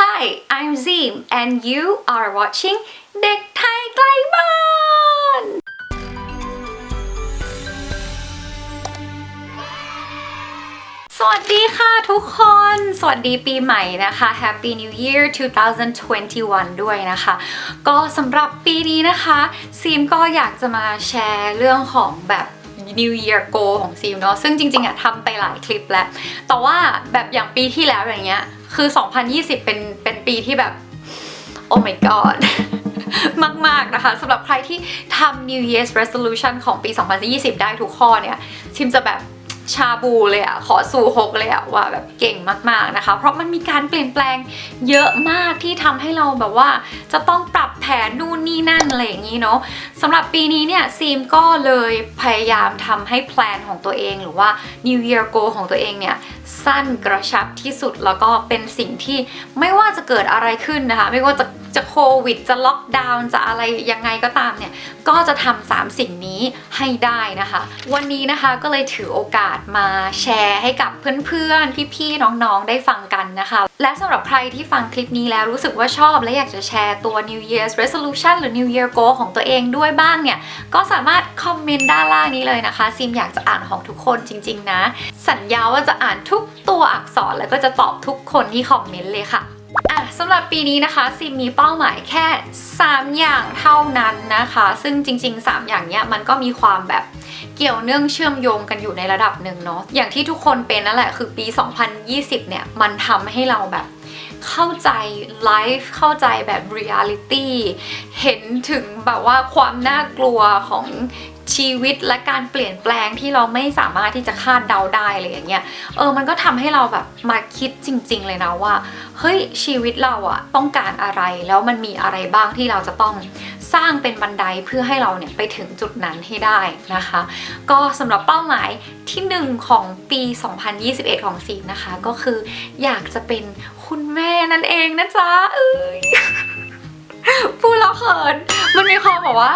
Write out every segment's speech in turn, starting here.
Hi, I'm Zim and you are watching เด็กไทยใกล้บ้าน สวัสดีค่ะทุกคน สวัสดีปีใหม่นะคะ Happy New Year 2021 ด้วยนะคะ ก็สำหรับปีนี้นะคะซีมก็อยากจะมาแชร์เรื่องของแบบ New Year Go ของซีมเนาะซึ่งจริงๆอะทำไปหลายคลิปแล้ว แต่ว่าแบบอย่างปีที่แล้วอย่างเงี้ย คือ 2020 เป็นเป็นปีที่แบบ โอ้ my god มาก ๆ นะคะสำหรับใครที่ทำ New Year's Resolution ของปี 2020 ได้ทุกข้อเนี่ยชิมจะแบบ ชาบูเลยอะขอสู่หกเลยอะว่าแบบเก่งมากๆนะคะ เพราะมันมีการเปลี่ยนแปลงเยอะมากที่ทำให้เราแบบว่า จะต้องปรับแผนนู่นนี่นั่นอะไรอย่างนี้เนาะสำหรับปีนี้เนี่ยซีมก็เลยพยายามทำให้แพลนของตัวเอง หรือว่า New Year Goal ของตัวเองเนี่ยสั้นกระชับที่สุดแล้วก็เป็นสิ่งที่ไม่ว่าจะเกิดอะไรขึ้นนะคะ ไม่ว่าจะจะโควิดจะล็อกดาวน์จะอะไรยังไงก็ตามเนี่ยก็จะทำสามสิ่งนี้ให้ได้นะคะ วันนี้นะคะก็เลยถือโอกาสมาแชร์ให้กับเพื่อนๆ พี่ๆ น้องๆ ได้ฟังกันนะคะ และสำหรับใครที่ฟังคลิปนี้แล้วรู้สึกว่าชอบ และอยากจะแชร์ตัว New Year's Resolution หรือ New Year Goal ของตัวเองด้วยบ้างเนี่ย ก็สามารถคอมเมนต์ด้านล่างนี้เลยนะคะ ซิมอยากจะอ่านของทุกคนจริง ๆ นะ สัญญาว่าจะอ่านทุกตัวอักษรแล้วก็จะตอบทุกคนที่คอมเมนต์เลยค่ะอะสำหรับปีนี้นะคะซิมมีเป้าหมายแค่ 3 อย่างเท่านั้นนะคะ ซึ่งจริง ๆ 3 อย่างเนี้ยมันก็มีความแบบ เกี่ยวเนื่องเชื่อมโยงกันอยู่ในระดับหนึ่งเนาะอย่างที่ทุกคนเป็นนั่นแหละคือปี 2020 เนี่ย มันทำให้เราแบบเข้าใจไลฟ์เข้าใจแบบเรียลิตี้เห็นถึงแบบว่าความน่ากลัวของชีวิตและการเปลี่ยนแปลงที่เราไม่สามารถที่จะคาดเดาได้เลยอย่างเงี้ยเออมันก็ทำให้เราแบบมาคิดจริง ๆ เลยนะว่าเฮ้ยชีวิตเราอะต้องการอะไรแล้วมันมีอะไรบ้างที่เราจะต้อง สร้างเป็นบันไดเพื่อให้เราเนี่ยไปถึงจุดนั้นให้ได้นะคะ ก็สำหรับเป้าหมายที่หนึ่งของปี 2021 ของซีนะคะ ก็คืออยากจะเป็นคุณแม่นั่นเองนะจ๊ะเอ้ยพูดแล้วเขิน มันมีความแบบว่า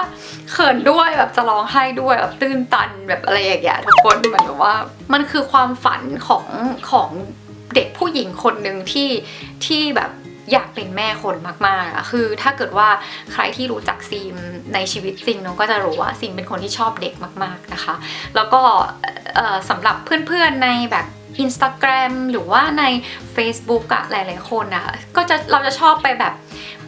เขินด้วยแบบจะร้องไห้ด้วยแบบตื้นตันแบบอะไรอย่างเงี้ยทุกคนเหมือนกับว่า มันคือความฝันของของเด็กผู้หญิงคนหนึ่งที่ที่แบบ อยากเป็นแม่คนมากๆอะคือถ้าเกิดว่าใครที่รู้จักซีมในชีวิตจริงเน้องก็จะรู้ว่าซีมเป็นคนที่ชอบเด็กมากๆนะคะ แล้วก็สำหรับเพื่อนๆในแบบ Instagram หรือว่าใน Facebook อะหลายๆคนอะก็จะเราจะชอบไปแบบ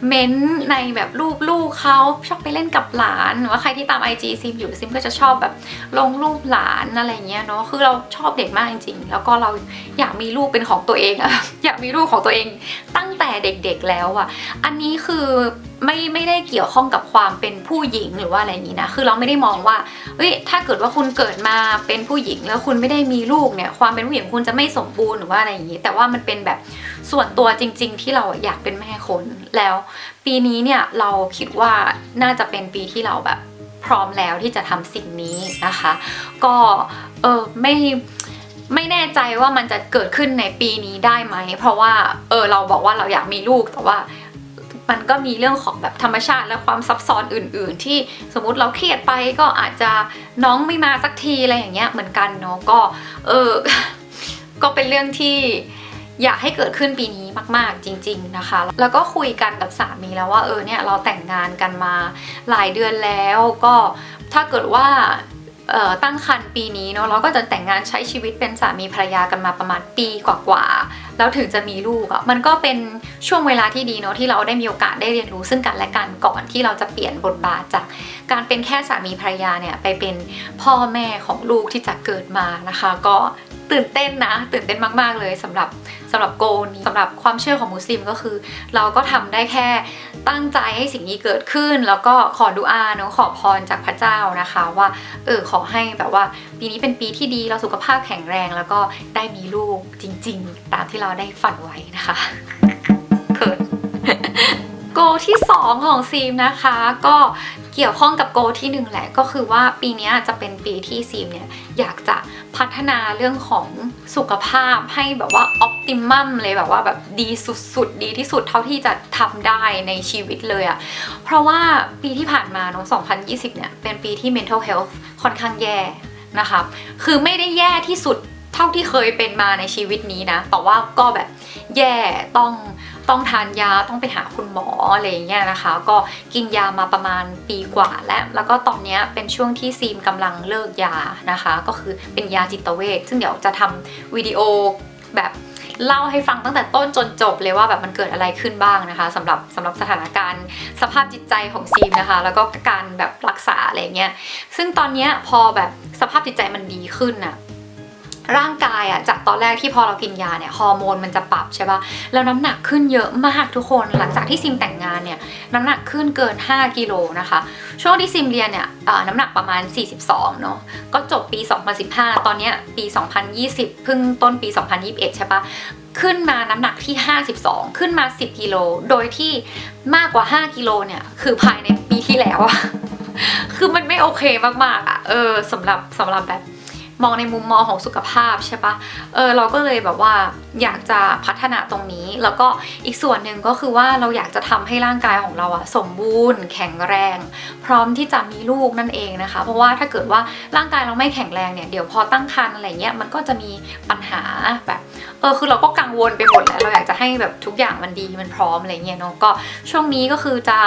เม้นในแบบรูปลูกเขาชอบไปเล่นกับหลานหรือว่าใครที่ตาม IG ซิมอยู่ซิมก็จะชอบแบบลงรูปหลานอะไรเงี้ยเนาะคือเราชอบเด็กมากจริงๆ แล้วก็เราอยากมีลูกเป็นของตัวเองอะอยากมีลูกของตัวเองตั้งแต่เด็กๆแล้วอะอันนี้คือไม่ไม่ได้เกี่ยวข้องกับความเป็นผู้หญิงหรือว่าอะไรอย่างนี้นะ คือเราไม่ได้มองว่า เฮ้ย ถ้าเกิดว่าคุณเกิดมาเป็นผู้หญิงแล้วคุณไม่ได้มีลูกเนี่ย ความเป็นผู้หญิงคุณจะไม่สมบูรณ์หรือว่าอะไรอย่างนี้ แต่ว่ามันเป็นแบบ ส่วนตัวจริง ๆ ที่เราอยากเป็นแม่คนแล้ว ปีนี้เนี่ยเราคิดว่าน่าจะเป็นปีที่เราแบบพร้อมแล้วที่จะทำสิ่งนี้นะคะ ก็เออไม่ไม่แน่ใจว่ามันจะเกิดขึ้นในปีนี้ได้ไหม เพราะว่าเออเราบอกว่าเราอยากมีลูกแต่ว่ามันก็มีเรื่องของแบบธรรมชาติและความซับซ้อนอื่น ๆ ที่สมมติเราเครียดไปก็อาจจะน้องไม่มาสักทีอะไรอย่างเงี้ยเหมือนกันเนาะก็เออก็เป็นเรื่องที่ อยากให้เกิดขึ้นปีนี้มาก ๆ จริง ๆนะคะ แล้วก็คุยกันกับสามีแล้วว่าเออเนี่ยเราแต่งงานกันมาหลายเดือนแล้วก็ถ้าเกิดว่าตั้งครรภ์ปีนี้เนาะเราก็จะแต่งงานใช้ชีวิตเป็นสามีภรรยากันมาประมาณปีกว่าๆแล้วถึงจะมีลูกอะ่ะมันก็เป็นช่วงเวลาที่ดีเนาะที่เราได้มีโอกาสได้เรียนรู้ซึ่งกันและกันก่อนที่เราจะเปลี่ยนบทบาทจาก การเป็นแค่สามีภรรยาเนี่ยไปเป็นพ่อแม่ของลูกที่จะเกิดมานะคะ ก็ตื่นเต้นนะ ตื่นเต้นมากๆเลยสำหรับสำหรับโกนี้สำหรับความเชื่อของมุสลิมก็คือ เราก็ทำได้แค่ตั้งใจให้สิ่งนี้เกิดขึ้น แล้วก็ขอดุอาเนาะขอพรจากพระเจ้านะคะ ว่าเออขอให้แบบว่า ปีนี้เป็นปีที่ดีเราสุขภาพแข็งแรง แล้วก็ได้มีลูกจริง ๆ ตามที่เราได้ฝันไว้นะคะ กที่ 2 ของซีมนะคะ ก็เกี่ยวข้องกับโกที่หนึ่งแหละ ก็คือว่าปีนี้จะเป็นปีที่ซีมเนี่ยอยากจะพัฒนาเรื่องของสุขภาพให้แบบว่าออ t ติมัมเลยแบบว่าแบบดีสุดๆ ดีที่สุดเท่าที่จะทำได้ในชีวิตเลยอะเพราะว่าปีที่ผ่านมาเนาะ2020 เนี่ย เป็นปีที่ mental health ค่อนข้างแย่นะคะคือไม่ได้แย่ที่สุดเท่าที่เคยเป็นมาในชีวิตนี้นะ แต่ว่าก็แบบแย่ต้อง ต้องทานยาต้องไปหาคุณหมออะไรอย่างเงี้ยนะคะ ก็กินยามาประมาณปีกว่าแล้วแล้วก็ตอนนี้เป็นช่วงที่ซีมกำลังเลิกยานะคะ ก็คือเป็นยาจิตเวชซึ่งเดี๋ยวจะทำวิดีโอแบบเล่าให้ฟังตั้งแต่ต้นจนจบเลยว่าแบบมันเกิดอะไรขึ้นบ้างนะคะสำหรับสำหรับสถานการณ์สภาพจิตใจของซีมนะคะ แล้วก็การแบบรักษาอะไรเงี้ยซึ่งตอนเนี้ยพอแบบสภาพจิตใจมันดีขึ้นน่ะ ร่างกายอะจากตอนแรกที่พอเรากินยาเนี่ยฮอร์โมนมันจะปรับใช่ปะแล้วน้ำหนักขึ้นเยอะมากทุกคนหลังจากที่ซิมแต่งงานเนี่ยน้ำหนักขึ้นเกิน 5กิโลนะคะ ช่วงที่ซิมเรียนเนี่ยน้ำหนักประมาณ 42เนาะก็จบปี 2015 ตอนเนี้ยปี 2020 เพิ่งต้นปี 2021 ใช่ปะขึ้นมาน้ำหนักที่ 52 ขึ้นมา 10 กิโล โดยที่มากกว่า 5 กิโลเนี่ย คือภายในปีที่แล้วอะคือมันไม่โอเคมากๆอะเออสำหรับสำหรับแบบ มองในมุมมองของสุขภาพใช่ปะเออเราก็เลยแบบว่าอยากจะพัฒนาตรงนี้ แล้วก็อีกส่วนหนึ่งก็คือว่าเราอยากจะทำให้ร่างกายของเราอะสมบูรณ์ แข็งแรง พร้อมที่จะมีลูกนั่นเองนะคะ เพราะว่าถ้าเกิดว่าร่างกายเราไม่แข็งแรงเนี่ยเดี๋ยวพอตั้งครรภ์อะไรเงี้ยมันก็จะมีปัญหาแบบเออคือเราก็กังวลไปหมดแล้วเราอยากจะให้แบบทุกอย่างมันดีมันพร้อมอะไรเงี้ยเนาะก็ช่วงนี้ก็คือจะ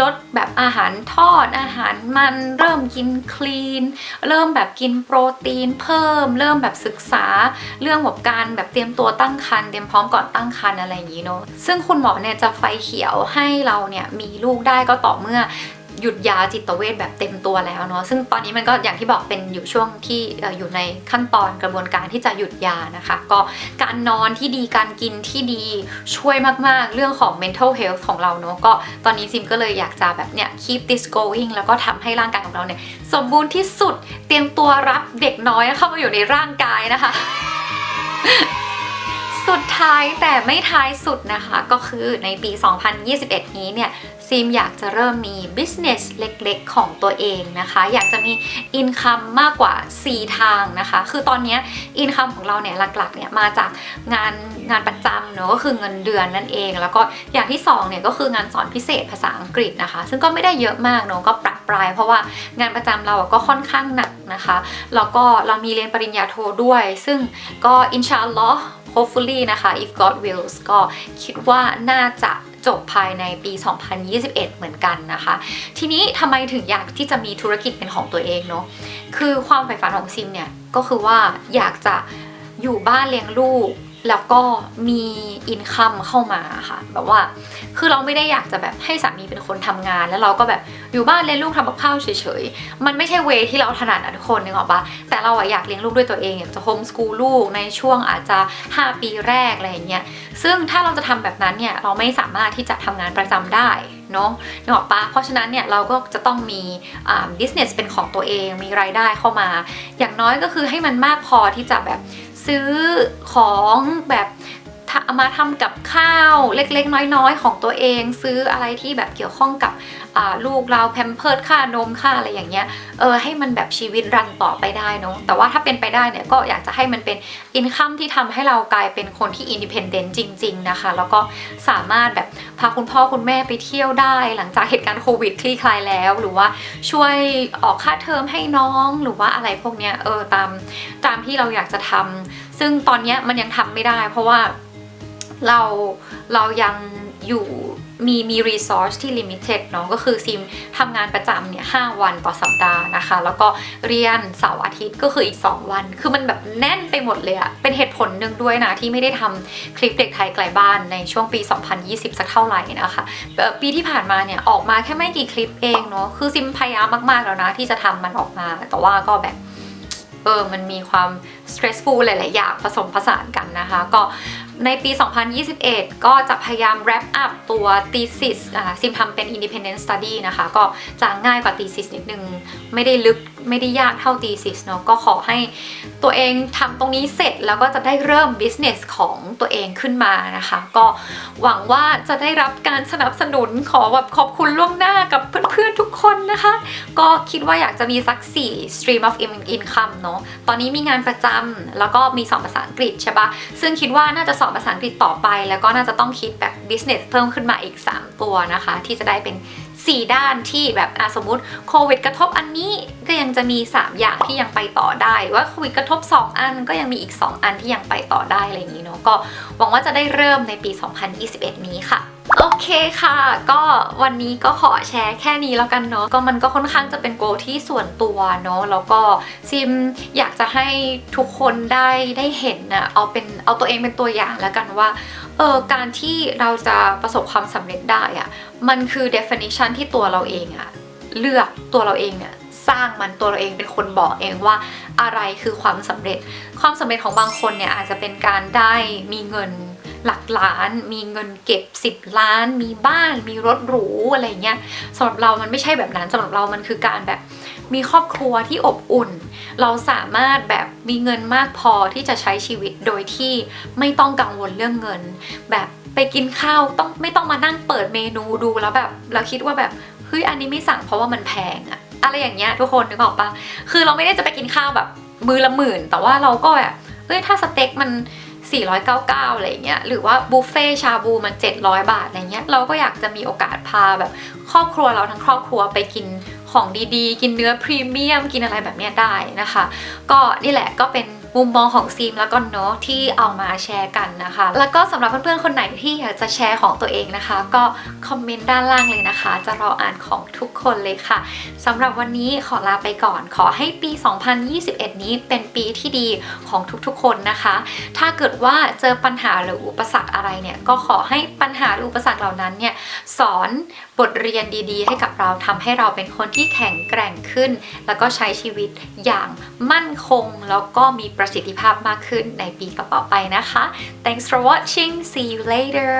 ลดแบบอาหารทอดอาหารมันเริ่มกินคลีน เริ่มแบบกินโปรตีนเพิ่ม เริ่มแบบศึกษาเรื่องแบบการแบบเตรียมตัวตั้งครรภ์เตรียมพร้อมก่อนตั้งครรภ์อะไรอย่างนี้เนาะซึ่งคุณหมอเนี่ยจะไฟเขียวให้เราเนี่ยมีลูกได้ก็ต่อเมื่อ หยุดยาจิตเวชแบบเต็มตัวแล้วเนาะซึ่งตอนนี้มันก็อย่างที่บอกเป็นอยู่ช่วงที่อยู่ในขั้นตอนกระบวนการที่จะหยุดยานะคะ ก็การนอนที่ดีการกินที่ดีช่วยมากๆ เรื่องของ mental health ของเราเนาะก็ตอนนี้ซิมก็เลยอยากจะแบบเนี่ย keep this going แล้วก็ทำให้ร่างกายของเราเนี่ยสมบูรณ์ที่สุดเตรียมตัวรับเด็กน้อยเข้ามาอยู่ในร่างกายนะคะสุดท้ายแต่ไม่ท้ายสุดนะคะ ก็คือในปี 2021 นี้เนี่ย ซีมอยากจะเริ่มมี business เล็กๆ ของตัวเองนะคะ อยากจะมี income มากกว่า 4 ทางนะคะ คือตอนนี้ย income ของเราเนี่ยหลักๆเนี่ยมาจากงานงานประจำเนอะก็คือเงินเดือนนั่นเอง แล้วก็อย่างที่2เนี่ยก็คืองานสอนพิเศษภาษาอังกฤษนะคะ ซึ่งก็ไม่ได้เยอะมากเนอะก็ปรับปราย เพราะว่างานประจำเราอะก็ค่อนข้างหนักนะคะแล้วก็เรามีเรียนปริญญาโทด้วย ซึ่งก็อินชาอัลลอฮ hopefully นะคะ if God wills ก็คิดว่าน่าจะ จบภายในปี 2021 เหมือนกันนะคะ ทีนี้ทำไมถึงอยากที่จะมีธุรกิจเป็นของตัวเองเนาะคือความใฝ่ฝันของซิมเนี่ยก็คือว่าอยากจะอยู่บ้านเลี้ยงลูก แล้วก็มีอินคัมเข้ามาค่ะ แบบว่า คือเราไม่ได้อยากจะแบบให้สามีเป็นคนทำงาน แล้วเราก็แบบอยู่บ้านเลี้ยงลูกทำกับข้าวเฉยๆ มันไม่ใช่เวที่เราถนัดอะทุกคนนึกออกปะแต่เราอะอยากเลี้ยงลูกด้วยตัวเองอยากจะโฮมสกูลลูกในช่วงอาจจะ 5 ปีแรกอะไรอย่างเงี้ย ซึ่งถ้าเราจะทำแบบนั้นเนี่ยเราไม่สามารถที่จะทำงานประจำได้เนาะนึกออกปะเพราะฉะนั้นเนี่ยเราก็จะต้องมีอ่า business เป็นของตัวเอง มีรายได้เข้ามา อย่างน้อยก็คือให้มันมากพอที่จะแบบ ซื้อของแบบ ทำมาทำกับข้าวเล็กๆ น้อยๆ ของตัวเอง ซื้ออะไรที่แบบเกี่ยวข้องกับลูกเราแพมเพิร์ดค่านมค่าอะไรอย่างเงี้ยเออให้มันแบบชีวิตรันต่อไปได้เนอะแต่ว่าถ้าเป็นไปได้เนี่ยก็อยากจะให้มันเป็นอินคัมที่ทำให้เรากลายเป็นคนที่อินดิเพนเดนต์จริง ๆ นะคะ แล้วก็สามารถแบบพาคุณพ่อคุณแม่ไปเที่ยวได้ หลังจากเหตุการณ์โควิดคลี่คลายแล้ว หรือว่าช่วยออกค่าเทอมให้น้องหรือว่าอะไรพวกเนี้ยเออตามตามที่เราอยากจะทำซึ่งตอนเนี้ยมันยังทำไม่ได้ เพราะว่า เราเรายังอยู่มีมีรีซอสที่ลิมิเต็ดเนาะก็คือซิมทำงานประจำเนี่ย5วันต่อสัปดาห์นะคะ แล้วก็เรียนเสาร์อาทิตย์ก็คืออีก 2 วัน คือมันแบบแน่นไปหมดเลยอะเป็นเหตุผลหนึ่งด้วยนะ ที่ไม่ได้ทำคลิปเด็กไทยไกลบ้านในช่วงปี 2020 สักเท่าไหร่นะคะปีที่ผ่านมาเนี่ยออกมาแค่ไม่กี่คลิปเองเนาะคือซิมพยายามมากๆแล้วนะ ที่จะทำมันออกมา แต่ว่าก็แบบเออมันมีความ stressful หลาย ๆ อย่างผสมผสานกันนะคะ ก็ ในปี 2021 ก็จะพยายาม wrap up ตัว thesis ซิมทำเป็น independent study นะคะ ก็จะง่ายกว่า thesis นิดนึง ไม่ได้ลึก ไม่ได้ยากเท่า thesis เนาะก็ขอให้ตัวเองทำตรงนี้เสร็จแล้วก็จะได้เริ่ม business ของตัวเองขึ้นมานะคะ ก็หวังว่าจะได้รับการสนับสนุนขอแบบขอบคุณล่วงหน้ากับเพื่อนๆทุกคนนะคะ ก็คิดว่าอยากจะมีสัก 4 stream of income เนาะตอนนี้มีงานประจำแล้วก็มีสอนภาษาอังกฤษใช่ปะซึ่งคิดว่าน่าจะสอนภาษาอังกฤษต่อไป แล้วก็น่าจะต้องคิดแบบ business เพิ่มขึ้นมาอีก 3 ตัวนะคะ ที่จะได้เป็น 4 ด้านที่แบบอะสมมติโควิดกระทบอันนี้ก็ยังจะมี 3 อย่างที่ยังไปต่อได้ ว่าโควิดกระทบ 2 อันก็ยังมีอีก 2 อันที่ยังไปต่อได้อะไรอย่างนี้เนาะก็หวังว่าจะได้เริ่มในปี 2021 นี้ค่ะโอเคค่ะ ก็วันนี้ก็ขอแชร์แค่นี้แล้วกันเนาะก็มันก็ค่อนข้างจะเป็นโกที่ส่วนตัวเนาะแล้วก็ซิมอยากจะให้ทุกคนได้ได้เห็นนะเอาเป็นเอาตัวเองเป็นตัวอย่างแล้วกันว่า เออการที่เราจะประสบความสำเร็จได้อะมันคือ definition ที่ตัวเราเองอะเลือกตัวเราเองเนี่ยสร้างมันตัวเราเองเป็นคนบอกเองว่าอะไรคือความสำเร็จ ความสำเร็จของบางคนเนี่ยอาจจะเป็นการได้มีเงินหลักล้าน มีเงินเก็บ 10 ล้าน มีบ้าน มีรถหรูอะไรเงี้ยสำหรับเรามันไม่ใช่แบบนั้นสำหรับเรามันคือการแบบ มีครอบครัวที่อบอุ่น เราสามารถแบบมีเงินมากพอที่จะใช้ชีวิตโดยที่ไม่ต้องกังวลเรื่องเงิน แบบไปกินข้าวต้องไม่ต้องมานั่งเปิดเมนูดูแล้วแบบเราคิดว่าแบบเฮ้ยอันนี้ไม่สั่งเพราะว่ามันแพงอะอะไรอย่างเงี้ยทุกคนนึกออกปะคือเราไม่ได้จะไปกินข้าวแบบมือละหมื่น แต่ว่าเราก็แบบเอ้ยถ้าสเต็กมัน499อะไรอย่างเงี้ยหรือว่าบุฟเฟ่ชาบูมัน700 บาทอะไรเงี้ยเราก็อยากจะมีโอกาสพาแบบครอบครัวเราทั้งครอบครัวไปกิน ของดีๆ กินเนื้อพรีเมียม กินอะไรแบบนี้ได้นะคะ ก็นี่แหละก็เป็นมุมมองของซีมแล้วก็เนาะที่เอามาแชร์กันนะคะ แล้วก็สำหรับเพื่อนๆคนไหนที่อยากจะแชร์ของตัวเองนะคะ ก็คอมเมนต์ด้านล่างเลยนะคะ จะรออ่านของทุกคนเลยค่ะสำหรับวันนี้ขอลาไปก่อน ขอให้ปี 2021 นี้เป็นปีที่ดีของทุกๆคนนะคะ ถ้าเกิดว่าเจอปัญหาหรืออุปสรรคอะไรเนี่ยก็ขอให้ปัญหาหรืออุปสรรคเหล่านั้นเนี่ยสอนบทเรียนดีๆ ให้กับเราทำให้เราเป็นคนที่แข็งแกร่งขึ้น แล้วก็ใช้ชีวิตอย่างมั่นคง แล้วก็มีประสิทธิภาพมากขึ้นในปีต่อๆไปนะคะ Thanks for watching see you later